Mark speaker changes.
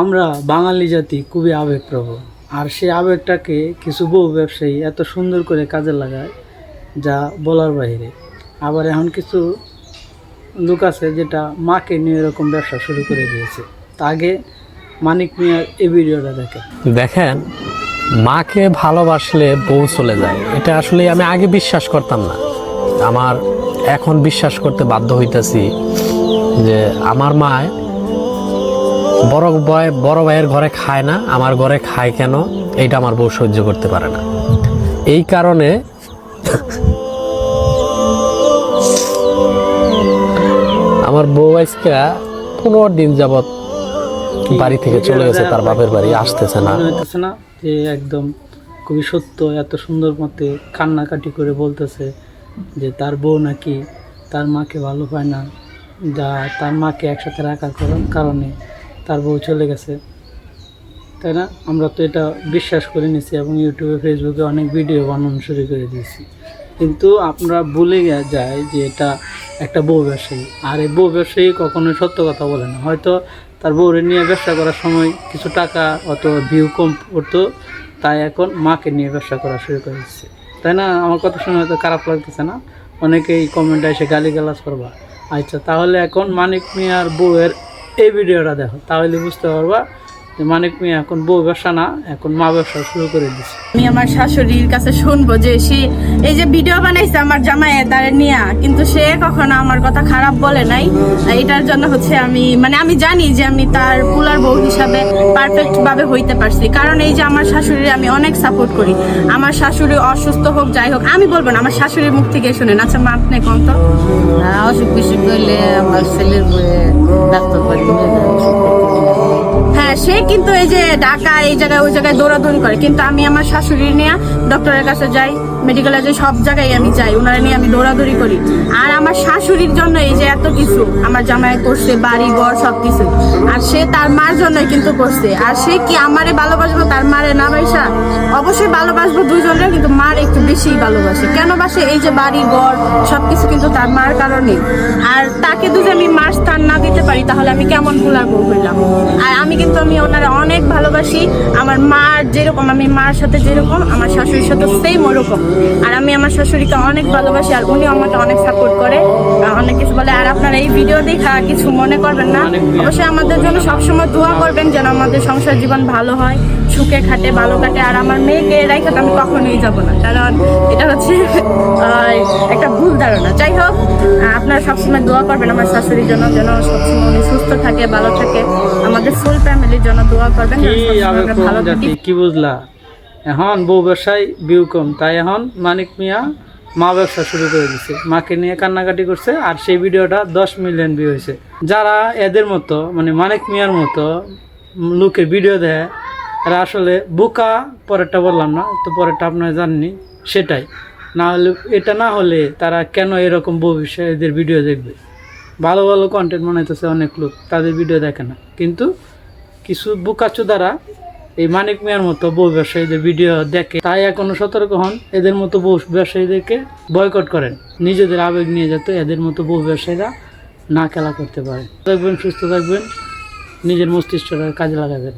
Speaker 1: আমরা বাঙালি জাতি খুবই আবেগপ্রবণ। আর সেই আবেগটাকে কিছু বউ ব্যবসায়ী এত সুন্দর করে কাজে লাগায় যা বলার বাইরে আবার এখন কিছু লোক আছে যেটা মাকে নিয়ে এরকম ব্যবসা শুরু করে দিয়েছে। তা আগে মানিক মিয়ার এই ভিডিওটা দেখে
Speaker 2: দেখেন, মাকে ভালোবাসলে বউ চলে যায়। এটা আসলে আমি আগে বিশ্বাস করতাম না। আমার এখন বিশ্বাস করতে বাধ্য হইতাছি যে আমার মায় বড় বয়, বড় ভাইয়ের ঘরে খায় না, আমার ঘরে খায় কেন? এইটা আমার বউ সহ্য করতে পারে না। এই কারণে আমার বউ আজকে পনেরো দিন যাবৎ বাড়ি থেকে চলে গেছে, তার বাপের বাড়ি, আসতেছে না।
Speaker 1: না যে একদম খুবই সত্য, এত সুন্দর মতে কান্নাকাটি করে বলতেছে যে তার বউ নাকি তার মাকে ভালো পায় না, যা তার মাকে একসাথে রাখার কারণে তার বউ চলে গেছে। তাই না? আমরা তো এটা বিশ্বাস করে নিয়েছি এবং ইউটিউবে, ফেসবুকে অনেক ভিডিও বানানো শুরু করে দিয়েছি। কিন্তু আমরা ভুলে যাই যে এটা একটা বউ ব্যবসায়ী। আর এই বউ ব্যবসায়ী কখনোই সত্য কথা বলে না। হয়তো তার বউরে নিয়ে ব্যবসা করার সময় কিছু টাকা অত ভিউ কম করতো তাই এখন মাকে নিয়ে ব্যবসা করা শুরু করে দিচ্ছে তাই না? আমার কথা শুনে হয়তো খারাপ লাগতেছে না? অনেকেই কমেন্টে এসে গালি গালাজ করবা। আচ্ছা তাহলে এখন মানিক মিয়ার বউয়ের এই ভিডিওটা দেখো তাহলে বুঝতে পারবা যে মানিক মিয়া এখন বউ ব্যবসা না এখন মা ব্যবসা শুরু করে দিচ্ছে
Speaker 3: আমি আমার শাশুড়ির কাছে শুনব যে সে এই যে ভিডিও বানাইছে আমার জামাই তারে নিয়া কিন্তু সে কখনো আমার কথা খারাপ বলে নাই। এটার জন্য হচ্ছে আমি মানে আমি জানি যে আমি তার পুলার বউ হিসাবে পারফেক্ট ভাবে হইতে পারছি। কারণ এই যে আমার শাশুড়ি আমি অনেক সাপোর্ট করি। আমার শাশুড়ি অসুস্থ হোক যাই হোক আমি বলব না আমার শাশুড়ির মুখ থেকে শুনেন। আচ্ছা মা আপনি কোন তো?
Speaker 4: হ্যাঁ, অসুখ বিসুখ করলে আমার ছেলের বয়ে ডাক্তার
Speaker 3: সে কিন্তু এই যে ঢাকা, এই জায়গায়, ওই জায়গায় দৌড়াদৌড়ি করে। কিন্তু আমি আমার শাশুড়ি নিয়ে ডক্টরের কাছে যাই মেডিকেলে যাই, সব জায়গায় আমি যাই ওনারা নিয়ে আমি দৌড়াদৌড়ি করি। আর আমার শাশুড়ির জন্য এই যে এত কিছু, আমার জামাই করছে বাড়ি, ঘর সব কিছু আর সে তার মার জন্যই কিন্তু করছে আর সে কি আমারে ভালোবাসবো, তার মারে না ভাইসা? অবশ্যই ভালোবাসবো দুজনে কিন্তু মার একটু বেশি ভালোবাসে। কেন বাসে এই যে বাড়ি, ঘর সব কিছু কিন্তু তার মার কারণে? আর তাকে যদি আমি মার স্থান না দিতে পারি, তাহলে আমি কেমন ভুলার বউ হইলাম? আর আমি কিন্তু আমি ওনারা অনেক ভালোবাসি। আমার মা যেরকম আমি মার সাথে যেরকম আমার শাশুড়ির সাথে সেম ওরকম। আর আমি আমার শাশুড়িকে অনেক ভালোবাসি আর উনি আমাকে অনেক সাপোর্ট করে। অনেক কিছু বলে। আর আপনারা এই ভিডিও দেখা কিছু মনে করবেন না। অবশ্যই আমাদের জন্য সবসময় দোয়া করবেন যেন আমাদের সংসার জীবন ভালো হয়। সুখে খাটে ভালো কাটে আর আমার মেয়েকে রেখে তো আমি কখনোই যাব না। কারণ এটা হচ্ছে একটা ভুল ধারণা। যাই হোক আপনারা সবসময় দোয়া করবেন আমার শাশুড়ির জন্য যেন সবসময় উনি সুস্থ থাকে ভালো থাকে। আমাদের ফুল ফ্যামিলির জন্য দোয়া করবেন ভালো থাকি।
Speaker 1: কি বুঝলা? এখন বউ ব্যবসায় ভিউ কম তাই এখন মানিক মিয়া মা ব্যবসা শুরু করে দিছে। মাকে নিয়ে কান্নাকাটি করছে আর সেই ভিডিওটা দশ মিলিয়ন ভিউ হয়েছে। যারা এদের মতো মানে মানিক মিয়ার মতো লোকের ভিডিও দেয় এরা আসলে বোকা, পরেরটা বললাম না, তো পরেরটা আপনারা জাননি, সেটাই। না হলে, এটা না হলে তারা কেন এরকম বিষয়ে এদের ভিডিও দেখবে? ভালো ভালো কন্টেন্ট মনে বানাইতেছে অনেক লোক, তাদের ভিডিও দেখে না। কিন্তু কিছু বুকাচু দ্বারা এই মানিক মিয়ার মতো বউ ব্যবসায়ীদের ভিডিও দেখে, তাই এখনও সতর্ক হন, এদের মতো বউ ব্যবসায়ীদেরকে বয়কট করেন। নিজেদের আবেগ নিয়ে যাতে এদের মতো বউ ব্যবসায়ীরা না খেলা করতে পারে। থাকবেন সুস্থ থাকবেন, নিজের মস্তিষ্কটা কাজে লাগাবেন।